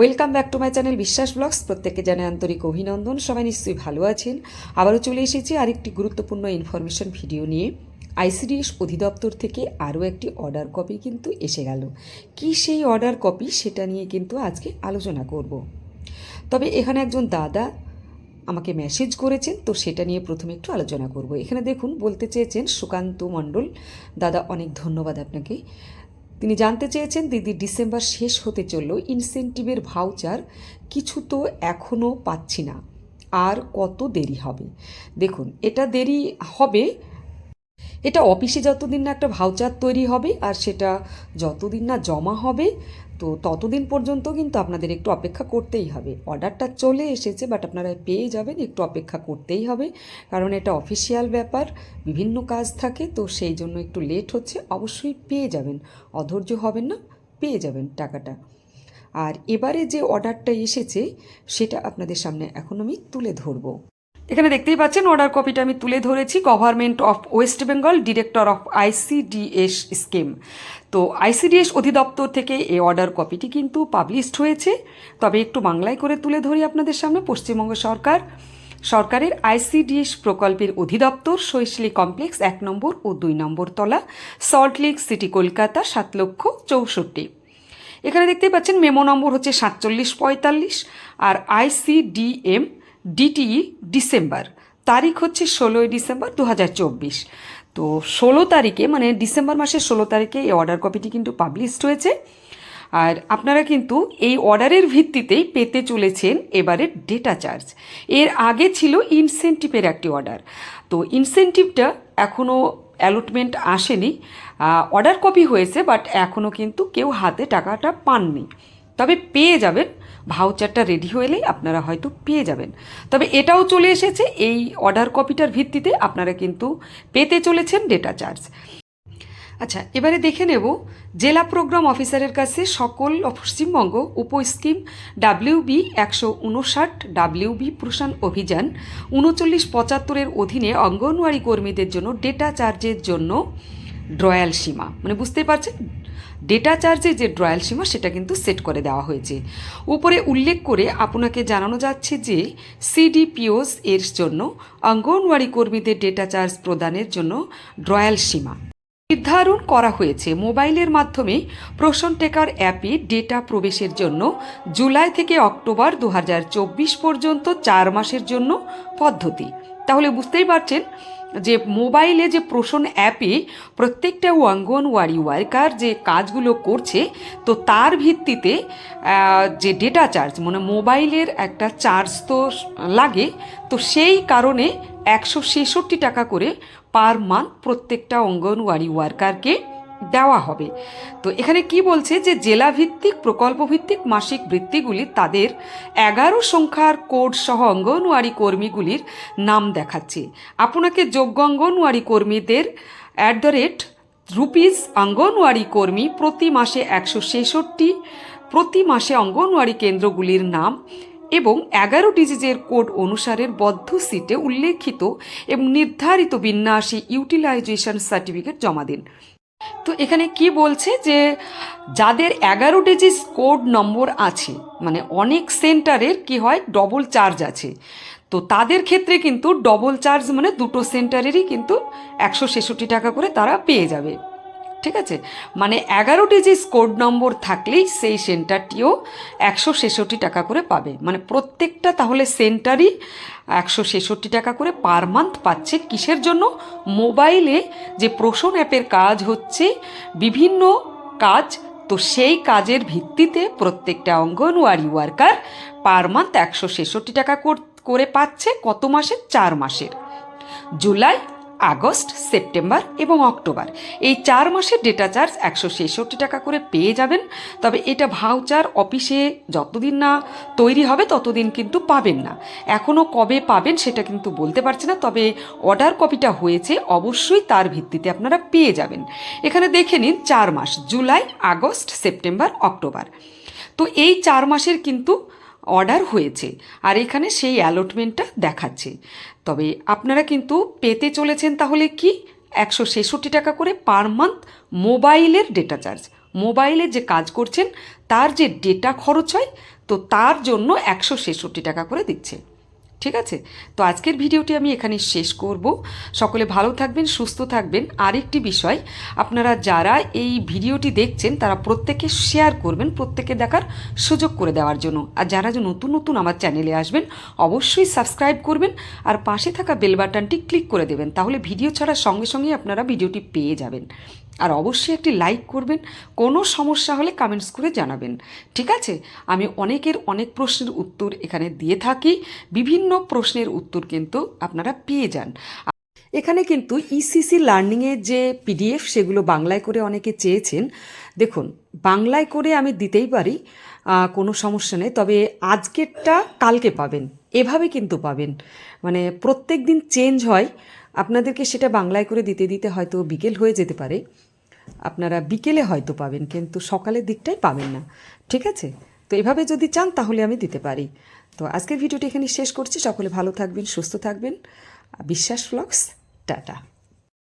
Welcome back to my channel Biswas vlogs প্রত্যেককে জানাই আন্তরিক অভিনন্দন। সবাই নিশ্চয়ই ভালো আছেন। আবারও চলে এসেছি আরেকটি গুরুত্বপূর্ণ ইনফরমেশন ভিডিও নিয়ে। আইসিডিএস অধিদপ্তর থেকে আরও একটি অর্ডার কপি কিন্তু এসে গেল। কি সেই অর্ডার কপি সেটা নিয়ে কিন্তু আজকে আলোচনা করব। তবে এখানে একজন দাদা আমাকে মেসেজ করেছেন, তো সেটা নিয়ে প্রথমে একটু আলোচনা করব। এখানে দেখুন, বলতে চেয়েছেন সুকান্ত মণ্ডল। দাদা, অনেক ধন্যবাদ আপনাকে। তিনি জানতে চেয়েছেন দিদি ডিসেম্বর শেষ হতে চলল ইনসেন্টিভের ভাউচার, কিছু তো এখনও পাচ্ছি না। আর কত দেরি হবে? দেখুন, এটা দেরি হবে, এটা অফিসে যতদিন না একটা ভাউচার তৈরি হবে, আর সেটা যতদিন না জমা হবে তো ততদিন পর্যন্ত কিন্তু আপনাদের একটু অপেক্ষা করতেই হবে। অর্ডারটা চলে এসেছে বাট আপনারা পেয়ে যাবেন, একটু অপেক্ষা করতেই হবে। কারণ এটা অফিসিয়াল ব্যাপার, বিভিন্ন কাজ থাকে, তো সেই জন্য একটু লেট হচ্ছে, অবশ্যই পেয়ে যাবেন। অধৈর্য হবেন না, পেয়ে যাবেন টাকাটা। আর এবারে যে অর্ডারটা এসেছে, সেটা আপনাদের সামনে এখন আমি তুলে ধরবো। এখানে দেখতেই পাচ্ছেন অর্ডার কপিটা আমি তুলে ধরেছি government of West Bengal director of ICDS scheme তো আইসিডিএস অধিদপ্তর থেকে এই অর্ডার কপিটি কিন্তু পাবলিশড হয়েছে। তবে একটু বাংলায় করে তুলে ধরি আপনাদের সামনে, পশ্চিমবঙ্গ সরকার, সরকারের আইসিডিএস প্রকল্পের অধিদপ্তর, শৈশলী কমপ্লেক্স এক নম্বর ও দুই নম্বর তলা সল্টলেক সিটি কলকাতা সাত লক্ষ চৌষট্টি। এখানে দেখতেই পাচ্ছেন মেমো নম্বর হচ্ছে সাতচল্লিশ পঁয়তাল্লিশ আর আইসিডিএম ডিটিই ডিসেম্বর তারিখ হচ্ছে ষোলোই ডিসেম্বর দু হাজার চব্বিশ। তো ষোলো তারিখে মানে ডিসেম্বর মাসের ষোলো তারিখে এই অর্ডার কপিটি কিন্তু পাবলিশড হয়েছে। আর আপনারা কিন্তু এই অর্ডারের ভিত্তিতেই পেতে চলেছেন এবারে ডেটা চার্জ এর আগে ছিল ইনসেন্টিভের একটি অর্ডার তো ইনসেন্টিভটা এখনও অ্যালটমেন্ট আসেনি। অর্ডার কপি হয়েছে বাট এখনও কিন্তু কেউ হাতে টাকাটা পাননি। তবে পেয়ে যাবেন। ভাউচারটা রেডি হলেই আপনারা হয়তো পেয়ে যাবেন। তবে এটাও চলে এসেছে, এই অর্ডার কপিটার ভিত্তিতে আপনারা কিন্তু পেতে চলেছেন ডেটা চার্জ আচ্ছা এবারে দেখে নেব, জেলা প্রোগ্রাম অফিসারের কাছে সকল পশ্চিমবঙ্গ উপ স্কিম ডাব্লিউবি একশো উনষাট ডাব্লিউবি প্রসান অভিযান উনচল্লিশ পঁচাত্তরের অধীনে অঙ্গনওয়াড়ি কর্মীদের জন্য ডেটা চার্জের জন্য ড্রয়াল সীমা। মানে বুঝতেই পারছেন? ডেটা চার্জে যে ড্রয়াল সীমা, সেটা কিন্তু সেট করে দেওয়া হয়েছে। উপরে উল্লেখ করে আপনাকে জানানো যাচ্ছে যে সিডিপিওস এর জন্য, অঙ্গনওয়াড়ি কর্মীদের ডেটা চার্জ প্রদানের জন্য ড্রয়াল সীমা। নির্ধারণ করা হয়েছে। মোবাইলের মাধ্যমে প্রশ্ন টেকার অ্যাপে ডেটা প্রবেশের জন্য জুলাই থেকে অক্টোবর দু হাজার চব্বিশ পর্যন্ত চার মাসের জন্য পদ্ধতি। তাহলে বুঝতেই পারছেন যে মোবাইলে যে প্রশ্ন অ্যাপে প্রত্যেকটা অঙ্গনওয়াড়ি ওয়ার্কার যে কাজগুলো করছে, তো তার ভিত্তিতে যে ডেটা চার্জ মানে মোবাইলের একটা চার্জ তো লাগে, তো সেই কারণে একশো ছেষট্টি টাকা করে পার মান্থ প্রত্যেকটা অঙ্গনওয়াড়ি ওয়ার্কারকে দেওয়া হবে। তো এখানে কি বলছে যে জেলা ভিত্তিক প্রকল্প ভিত্তিক মাসিক বৃত্তিগুলি তাদের এগারো সংখ্যার কোড সহ অঙ্গনওয়াড়ি কর্মীগুলির নাম দেখাচ্ছে। আপনাকে যোগ্য অঙ্গনওয়াড়ি কর্মীদের at the rate rupees anganwadi কর্মী প্রতি মাসে একশো ছেষট্টি, প্রতি মাসে অঙ্গনওয়াড়ি কেন্দ্রগুলির নাম এবং এগারো ডিজিজের কোড অনুসারের বদ্ধ সিটে উল্লেখিত এবং নির্ধারিত বিন্যাসে ইউটিলাইজেশন সার্টিফিকেট জমা দিন। তো এখানে কি বলছে যে যাদের এগারো ডিজিট কোড নম্বর আছে মানে অনেক সেন্টারের কি হয় ডবল চার্জ আছে। তো তাদের ক্ষেত্রে কিন্তু ডবল চার্জ মানে দুটো সেন্টারেরই কিন্তু একশো ছেষট্টি টাকা করে তারা পেয়ে যাবে। ঠিক আছে? মানে এগারো ডিজিট কোড নম্বর থাকলেই সেই সেন্টারটিও একশো ছেষট্টি টাকা করে পাবে। মানে প্রত্যেকটা তাহলে সেন্টারই একশো ছেষট্টি টাকা করে পার মান্থ পাচ্ছে। কিসের জন্য? মোবাইলে যে প্রসন অ্যাপের কাজ হচ্ছে, বিভিন্ন কাজ, তো সেই কাজের ভিত্তিতে প্রত্যেকটা অঙ্গনওয়াড়ি ওয়ার্কার পার মান্থ একশো ছেষট্টি টাকা করে পাচ্ছে কত মাসের? চার মাসের। জুলাই আগস্ট, সেপ্টেম্বর এবং অক্টোবর। এই চার মাসের ডেটা চার্জ একশো ছেষট্টি টাকা করে পেয়ে যাবেন। তবে এটা ভাউচার অফিসে যতদিন না তৈরি হবে, ততদিন কিন্তু পাবেন না। এখনও কবে পাবেন সেটা কিন্তু বলতে পারছি না, তবে অর্ডার কপিটা হয়েছে, অবশ্যই তার ভিত্তিতে আপনারা পেয়ে যাবেন। এখানে দেখে নিন, চার মাস, জুলাই, আগস্ট, সেপ্টেম্বর, অক্টোবর। তো এই চার মাসের কিন্তু অর্ডার হয়েছে। আর এখানে সেই অ্যালটমেন্টটা দেখাচ্ছে। তবে আপনারা কিন্তু পেতে চলেছেন তাহলে কি? একশো ছেষট্টি টাকা করে পার মান্থ মোবাইলের ডেটা চার্জ। মোবাইলে যে কাজ করছেন, তার যে ডেটা খরচ হয়, তো তার জন্য একশো ছেষট্টি টাকা করে দিচ্ছে। ঠিক আছে? তো আজকের ভিডিওটি আমি এখানে শেষ করব। সকলে ভালো থাকবেন, সুস্থ থাকবেন। আরেকটি বিষয়, আপনারা যারা এই ভিডিওটি দেখছেন, তারা প্রত্যেকে শেয়ার করবেন প্রত্যেকে দেখার সুযোগ করে দেওয়ার জন্য। আর যারা যে নতুন নতুন আমার চ্যানেলে আসবেন, অবশ্যই সাবস্ক্রাইব করবেন আর পাশে থাকা বেল বাটনটি ক্লিক করে দেবেন। তাহলে ভিডিও ছাড়ার সঙ্গে সঙ্গে আপনারা ভিডিওটি পেয়ে যাবেন। আর অবশ্যই একটি লাইক করবেন। কোনো সমস্যা হলে কমেন্টস করে জানাবেন। ঠিক আছে? আমি অনেকের অনেক প্রশ্নের উত্তর এখানে দিয়ে থাকি। বিভিন্ন প্রশ্নের উত্তর কিন্তু আপনারা পেয়ে যান। এখানে কিন্তু E ইসিসি লার্নিংয়ের যে পিডিএফ সেগুলো বাংলায় করে অনেকে চেয়েছেন। দেখুন, বাংলায় করে আমি দিতেই পারি কোনো সমস্যা নেই, তবে আজকেরটা কালকে পাবেন, এভাবে কিন্তু পাবেন। মানে প্রত্যেক দিন চেঞ্জ হয়, আপনাদেরকে সেটা বাংলায় করে দিতে দিতে হয়তো বিকেল হয়ে যেতে পারে, আপনারা বিকেলে হয়তো পাবেন, কিন্তু সকালের দিকটাই পাবেন না, ঠিক আছে? তো এভাবে যদি চান তাহলে আমি দিতে পারি। তো আজকের ভিডিওটি এখানে শেষ করছি। সকলে ভালো থাকবেন সুস্থ থাকবেন। বিশ্বাস ফ্লক্স টাটা।